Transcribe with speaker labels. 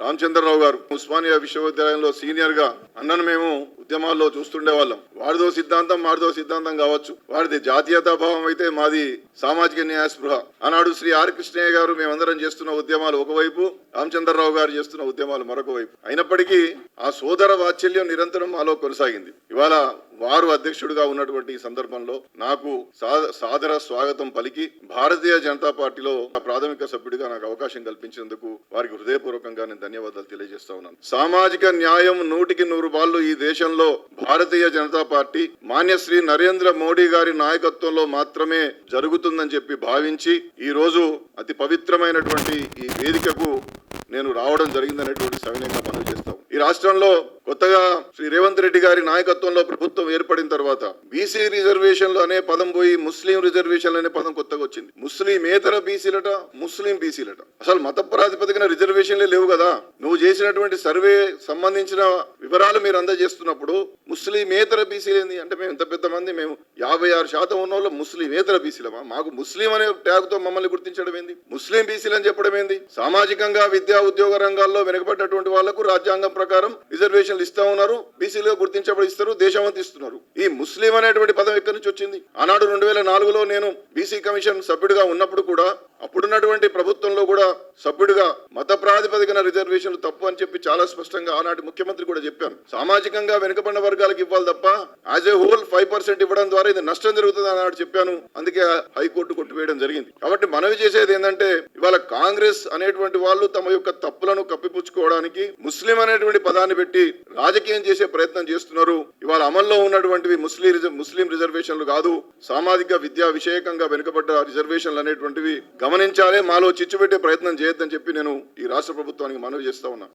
Speaker 1: రామచంద్రరావు గారు ఉస్మానియా విశ్వవిద్యాలయంలో సీనియర్గా అన్నను మేము ఉద్యమాల్లో చూస్తుండే వాళ్ళం. వాడిదో సిద్ధాంతం మాడిదో సిద్ధాంతం కావచ్చు. వాడిది జాతీయతా భావం అయితే మాది సామాజిక న్యాయ స్పృహ ఆనాడు శ్రీ ఆర్ కృష్ణయ్య గారు మేమందరం చేస్తున్న ఉద్యమాలు ఒకవైపు రామచంద్రరావు గారు చేస్తున్న ఉద్యమాలు మరొక వైపు అయినప్పటికీ ఆ సోదర వాత్సల్యం నిరంతరం మాలో కొనసాగింది. ఇవాళ వారు అధ్యక్షుడిగా ఉన్నటువంటి ఈ సందర్భంలో నాకు సా- సాదర స్వాగతం పలికి భారతీయ జనతా పార్టీలో ప్రాథమిక సభ్యుడిగా నాకు అవకాశం కల్పించినందుకు వారికి హృదయపూర్వకంగా నేను ధన్యవాదాలు తెలియజేస్తా ఉన్నాను. సామాజిక న్యాయం నూటికి నూరు బాళ్ళు ఈ దేశంలో భారతీయ జనతా పార్టీ మాన్యశ్రీ నరేంద్ర మోడీ గారి నాయకత్వంలో మాత్రమే జరుగుతుందని చెప్పి భావించి ఈ రోజు అతి పవిత్రమైనటువంటి ఈ వేదికకు నేను రావడం జరిగిందనేటువంటి సవినయంగా మనవి చేస్తాం ఈ రాష్ట్రంలో కొత్తగా శ్రీ రేవంత్ రెడ్డి గారి నాయకత్వంలో ప్రభుత్వం ఏర్పడిన తర్వాత బీసీ రిజర్వేషన్లు అనే పదం పోయి ముస్లిం రిజర్వేషన్లు అనే పదం కొత్తగా వచ్చింది. ముస్లిమేతర బీసీలట ముస్లిం బీసీలట. అసలు మత ప్రాతిపదికన రిజర్వేషన్లే లేవు కదా. నువ్వు చేసినటువంటి సర్వే సంబంధించిన వివరాలు మీరు అందజేస్తున్నప్పుడు ముస్లిమేతర బీసీలు ఏంది? అంటే మేము ఇంత పెద్ద మంది? మేము యాభై ఆరు శాతం ఉన్న వాళ్ళు ముస్లిమేతర బీసీలమా? మాకు ముస్లిం అనే ట్యాగ్తో మమ్మల్ని గుర్తించడం ఏంది? ముస్లిం బీసీలు అని చెప్పడం ఏంది? సామాజికంగా విద్యా ఉద్యోగ రంగాల్లో వెనుకబడ్డటువంటి వాళ్ళకు రాజ్యాంగం ప్రకారం రిజర్వేషన్ రిజర్వేషన్లు ఇస్తా ఉన్నారు బీసీలుగా గుర్తించబడి ఇస్తారు దేశమంతా ఇస్తున్నారు ఈ ముస్లిం అనేటువంటి పదం ఎక్కడి నుంచి వచ్చింది? ఆనాడు రెండు వేల నాలుగులో నేను బీసీ కమిషన్ సభ్యుడిగా ఉన్నప్పుడు కూడా అప్పుడున్నటువంటి ప్రభుత్వంలో కూడా సభ్యుడిగా మత ప్రాతిపదికన రిజర్వేషన్లు తప్పు అని చెప్పి చాలా స్పష్టంగా ఆనాటి ముఖ్యమంత్రి కూడా చెప్పాను సామాజికంగా వెనుకబడిన వర్గాలకు ఇవ్వాలి తప్ప as a whole five percent ఇవ్వడం ద్వారా ఇది నష్టం జరుగుతుంది అన్నాడు చెప్పాను. అందుకే హైకోర్టు కొట్టివేయడం జరిగింది. కాబట్టి మనవి చేసేది ఏంటంటే ఇవాళ కాంగ్రెస్ అనేటువంటి వాళ్ళు తమ యొక్క తప్పులను కప్పిపుచ్చుకోవడానికి ముస్లిం అనేటువంటి పదాన్ని పెట్టి రాజకీయం చేసే ప్రయత్నం చేస్తున్నారు. ఇవాళ అమల్లో ఉన్నటువంటివి ముస్లిం ముస్లిం రిజర్వేషన్లు కాదు సామాజిక విద్యా విషయకంగా వెనుకబడ్డ రిజర్వేషన్లు అనేటువంటివి గమనించాలే మాలో చిచ్చు పెట్టే ప్రయత్నం చేయొద్దని చెప్పి నేను ఈ రాష్ట్ర ప్రభుత్వానికి మనవి చేస్తా ఉన్నా.